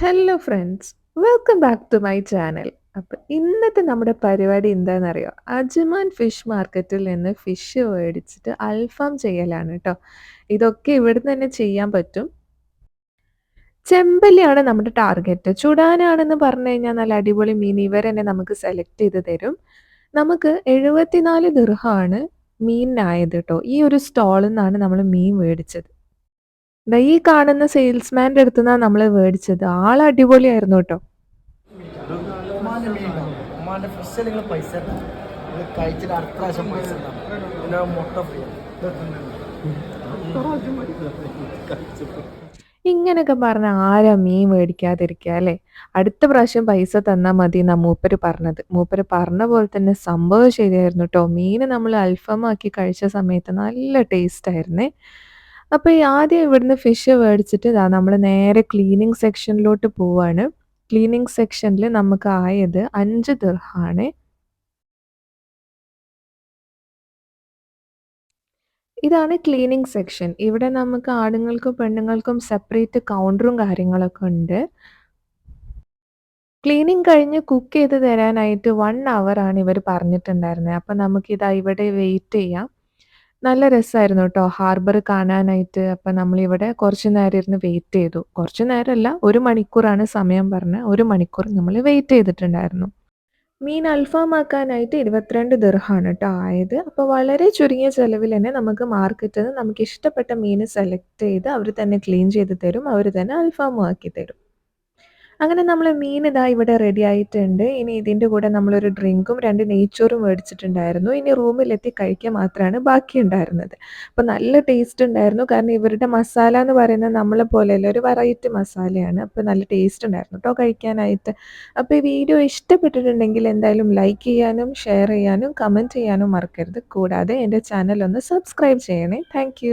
Hello friends welcome back to my channel appam ഇന്നത്തെ നമ്മുടെ പരിപാടി എന്താണെന്നറിയോ? അജ്മാൻ ഫിഷ് മാർക്കറ്റിൽ നിന്ന് ഫിഷ് മേടിച്ചിട്ട് അൽഫാം ചെയ്യലാണ് കേട്ടോ ഇതൊക്കെ ഇവിടെ തന്നെ ചെയ്യാൻ പറ്റും. ചെമ്പല്ലിയാണ് നമ്മുടെ ടാർഗറ്റ് ചുടാനാണെന്ന് പറഞ്ഞു കഴിഞ്ഞാൽ നല്ല അടിപൊളി മീൻ ഇവർ തന്നെ നമുക്ക് സെലക്ട് ചെയ്ത് തരും. നമുക്ക് എഴുപത്തിനാല് ദീർഘമാണ് മീനിനായത് കേട്ടോ ഈ ഒരു സ്റ്റാളിൽ നിന്നാണ് നമ്മൾ മീൻ മേടിച്ചത്. ഈ കാണുന്ന സെയിൽസ്മാന്റെ അടുത്ത് നിന്നാണ് നമ്മൾ മേടിച്ചത് ആൾ അടിപൊളിയായിരുന്നു കേട്ടോ. പൈസ ഉണ്ടാവും നിങ്ങൾ കഴിച്ചിട്ട് അടുത്ത പ്രാവശ്യം പൈസ മുട്ട ഫ്രീ. ഇങ്ങനെയൊക്കെ പറഞ്ഞ ആരാ മീൻ മേടിക്കാതിരിക്കുക അല്ലേ? അടുത്ത പ്രാവശ്യം പൈസ തന്നാൽ മതി എന്നാ മൂപ്പര് പറഞ്ഞത്. മൂപ്പര് പറഞ്ഞ പോലെ തന്നെ സംഭവം ശരിയായിരുന്നു കേട്ടോ. മീൻ നമ്മൾ അൽഫമാക്കി കഴിച്ച സമയത്ത് നല്ല ടേസ്റ്റ് ആയിരുന്നേ. അപ്പോൾ ഈ ആദ്യം ഇവിടുന്ന് ഫിഷ് മേടിച്ചിട്ട് ഇതാ നമ്മൾ നേരെ ക്ലീനിങ് സെക്ഷനിലോട്ട് പോവാണ്. ക്ലീനിങ് സെക്ഷനിൽ നമുക്ക് ആയത് അഞ്ച് ദിർഹാണ് ഇതാണ് ക്ലീനിങ് സെക്ഷൻ ഇവിടെ നമുക്ക് ആണുങ്ങൾക്കും പെണ്ണുങ്ങൾക്കും സെപ്പറേറ്റ് കൗണ്ടറും കാര്യങ്ങളൊക്കെ ഉണ്ട്. ക്ലീനിങ് കഴിഞ്ഞ് കുക്ക് ചെയ്ത് തരാനായിട്ട് വൺ അവർ ആണ് ഇവർ പറഞ്ഞിട്ടുണ്ടായിരുന്നത് അപ്പം നമുക്കിതാ ഇവിടെ വെയിറ്റ് ചെയ്യാം. നല്ല രസമായിരുന്നു കേട്ടോ ഹാർബർ കാണാനായിട്ട് അപ്പം നമ്മളിവിടെ കുറച്ച് നേരം ഇരുന്ന് വെയിറ്റ് ചെയ്തു. കുറച്ച് നേരമല്ല ഒരു മണിക്കൂറാണ് സമയം പറഞ്ഞത് ഒരു മണിക്കൂർ നമ്മൾ വെയിറ്റ് ചെയ്തിട്ടുണ്ടായിരുന്നു. മീൻ അൽഫാമാക്കാനായിട്ട് ഇരുപത്തിരണ്ട് ദിർഹാണ് കേട്ടോ ആയത്. അപ്പോൾ വളരെ ചുരുങ്ങിയ ചിലവിൽ തന്നെ നമുക്ക് മാർക്കറ്റിൽ നിന്ന് നമുക്ക് ഇഷ്ടപ്പെട്ട മീൻ സെലക്ട് ചെയ്ത് അവർ തന്നെ ക്ലീൻ ചെയ്ത് തരും. അവർ തന്നെ അൽഫാമും ആക്കി തരും. അങ്ങനെ നമ്മൾ മീൻ ഇതാ ഇവിടെ റെഡി ആയിട്ടുണ്ട്. ഇനി ഇതിന്റെ കൂടെ നമ്മളൊരു ഡ്രിങ്കും രണ്ട് നെയ്ച്ചോറും മേടിച്ചിട്ടുണ്ടായിരുന്നു. ഇനി റൂമിലെത്തി കഴിക്കാൻ മാത്രമാണ് ബാക്കി ഉണ്ടായിരുന്നത്. അപ്പോൾ നല്ല ടേസ്റ്റ് ഉണ്ടായിരുന്നു. കാരണം ഇവരുടെ മസാല എന്ന് പറയുന്നത് നമ്മളെ പോലെയല്ല ഒരു വെറൈറ്റി മസാലയാണ് അപ്പോൾ നല്ല ടേസ്റ്റ് ഉണ്ടായിരുന്നു കേട്ടോ കഴിക്കാനായിട്ട്. അപ്പോൾ ഈ വീഡിയോ ഇഷ്ടപ്പെട്ടിട്ടുണ്ടെങ്കിൽ എന്തായാലും ലൈക്ക് ചെയ്യാനും ഷെയർ ചെയ്യാനും കമന്റ് ചെയ്യാനും മറക്കരുത്. കൂടാതെ എന്റെ ചാനൽ ഒന്ന് സബ്സ്ക്രൈബ് ചെയ്യണേ. താങ്ക്